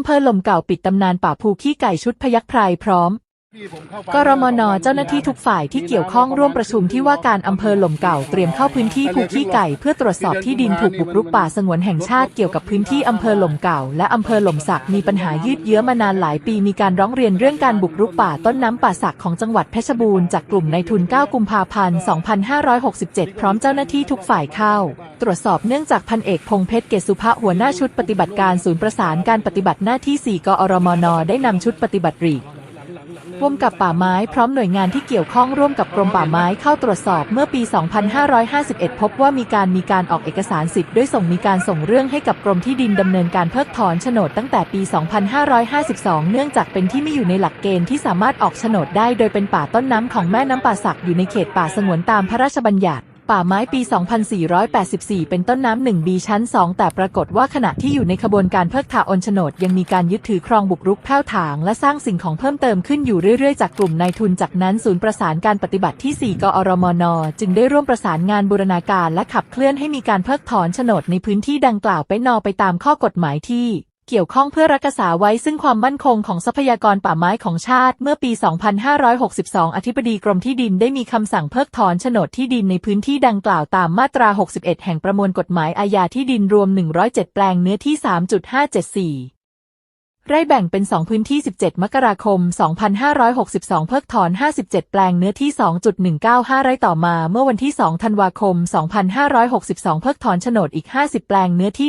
อำเภอหล่มเก่าปิดตำนานป่าภูขี้ไก่ชุดพยัคฆ์ไพรพร้อม กรมนเจ้าหน้าที่ทุกฝ่ายที่เกี่ยวข้องร่วมประชุมที่ว่าการอำเภอหล่มเก่าเตรียมเข้าพื้นที่ภูขี้ไก่ เพื่อตรวจสอบที่ดินถูกบุกรุกป่าสงวนแห่งชาติเกี่ยวกับพื้นที่อำเภอหล่มเก่า และอำเภอหล่มสักมีปัญหายืดเยื้อมานานหลายปีมีการร้องเรียนเรื่องการบุกรุกป่าต้นน้ำป่าสักของจังหวัดเพชรบูรณ์จากกลุ่มในทุน 9 กุมภาพันธ์ 2567 พร้อมเจ้าหน้าที่ทุกฝ่ายเข้า ตรวจสอบเนื่องจากพันเอกพงเพชรเกศสุภะหัวหน้าชุดปฏิบัติการศูนย์ประสานการปฏิบัติหน้าที่ 4 กอรมนได้นำชุดปฏิบัติรีก ร่วมกับป่าไม้พร้อมหน่วยงานที่เกี่ยวข้องร่วมกับกรมป่าไม้เข้าตรวจสอบเมื่อปี 2551 พบว่ามีการมีการออกเอกสารสิทธิ์ด้วยส่งมีการส่งเรื่องให้กับกรมที่ดินดำเนินการเพิกถอนโฉนดตั้งแต่ปี 2552 เนื่องจากเป็นที่ไม่อยู่ในหลักเกณฑ์ที่สามารถออกโฉนดได้โดยเป็นป่าต้นน้ำของแม่น้ำป่าสักอยู่ในเขตป่าสงวนตามพระราชบัญญัติ ป่าไม้ปี 2484 เป็นต้นน้ำหนึ่งบีชั้น 2 แต่ปรากฏว่าขณะที่อยู่ในขบวนการเพิกถอนโฉนด ยังมีการยึดถือครองบุกรุกแผ้วถาง และสร้างสิ่งของเพิ่มเติมขึ้นอยู่เรื่อยๆ จากกลุ่มนายทุนจากนั้นศูนย์ประสานการปฏิบัติที่ 4 กอรมน จึงได้ร่วมประสานงานบูรณาการและขับเคลื่อนให้มีการเพิกถอนโฉนดในพื้นที่ดังกล่าวไปนอไปตามข้อกฎหมายที่ เกี่ยวข้องเพื่อรักษาไว้ซึ่งความมั่นคงของทรัพยากรป่าไม้ของชาติ เมื่อปี 2562 อธิบดีกรมที่ดินได้มีคำสั่งเพิกถอนโฉนดที่ดินในพื้นที่ดังกล่าวตามมาตรา 61 แห่งประมวลกฎหมายอาญาที่ดินรวม 107 แปลงเนื้อที่ 3.574 ไร่แบ่งเป็น 2 พื้นที่ 17 มกราคม 2562 เพิกถอน 57 แปลงเนื้อที่ 2.195 ไร่ต่อมาเมื่อวันที่ 2 ธันวาคม 2562 เพิกถอนโฉนดอีก 50 แปลงเนื้อที่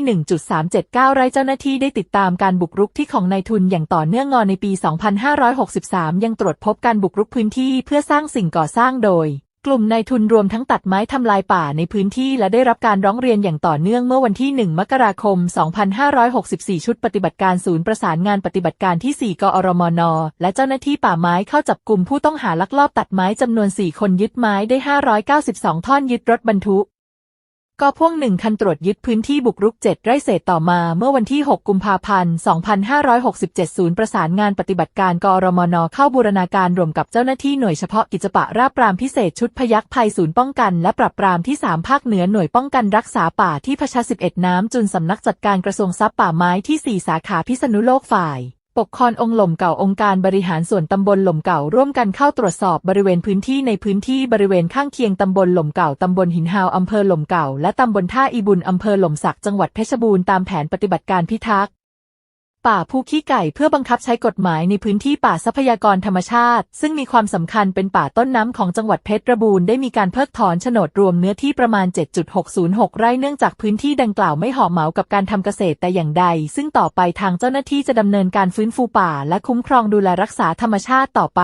1.379 ไร่เจ้าหน้าที่ได้ติดตามการบุกรุกที่ของนายทุนอย่างต่อเนื่องงอนในปี 2563 ยังตรวจพบการบุกรุกพื้นที่เพื่อสร้างสิ่งก่อสร้างโดย กลุ่มนายทุนรวมทั้งตัดไม้ทำลายป่าในพื้นที่และได้รับการร้องเรียนอย่างต่อเนื่องเมื่อวันที่ 1 มกราคม 2564 ชุดปฏิบัติการศูนย์ประสานงานปฏิบัติการที่ 4 กอรมน และเจ้าหน้าที่ป่าไม้เข้าจับกลุ่มผู้ต้องหาลักลอบตัดไม้จำนวน 4 คนยึดไม้ได้ 592 ท่อนยึดรถบรรทุก ก็พ่วงหนึ่งคันตรวจยึดพื้นที่บุกรุก 7 ไร่เศษต่อมาเมื่อวันที่ 6 กุมภาพันธ์ 2567 ศูนย์ประสานงานปฏิบัติการกรมนเข้าบูรณาการรวมกับเจ้าหน้าที่หน่วยเฉพาะกิจปะราบปรามพิเศษชุดพยัคฆ์ภัยศูนย์ป้องกันและปราบปรามที่ 3 ภาคเหนือหน่วยป้องกันรักษาป่าที่พชา11 น้ำจุนสำนักจัดการกระทรวงทรัพย์ป่าไม้ที่ 4 สาขาพิษณุโลกฝ่าย ปกครององค์หล่มเก่าองค์การบริหารส่วนตำบลหล่มเก่าร่วมกันเข้าตรวจสอบบริเวณพื้นที่ในพื้นที่บริเวณข้างเคียงตำบลหล่มเก่าตำบลหินฮาวอำเภอหล่มเก่าและตำบลท่าอีบุญอำเภอหล่มสักจังหวัดเพชรบูรณ์ตามแผนปฏิบัติการพิทักษ์ ป่าภูขี้ไก่เพื่อบังคับใช้กฎหมายในพื้นที่ป่าทรัพยากรธรรมชาติ ซึ่งมีความสำคัญเป็นป่าต้นน้ำของจังหวัดเพชรบูรณ์ได้มีการเพิกถอนโฉนดรวมเนื้อที่ประมาณ 7.606 ไร่เนื่องจากพื้นที่ดังกล่าวไม่เหาะเหมากับการทำเกษตรแต่อย่างใด ซึ่งต่อไปทางเจ้าหน้าที่จะดำเนินการฟื้นฟูป่า และคุ้มครองดูแลรักษาธรรมชาติต่อไป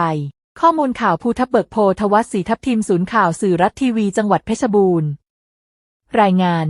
ข้อมูลข่าวภูทับเบิกโพธวัฒน์ศรีทับทิมศูนย์ข่าวสื่อรัฐทีวีจังหวัดเพชรบูรณ์ รายงาน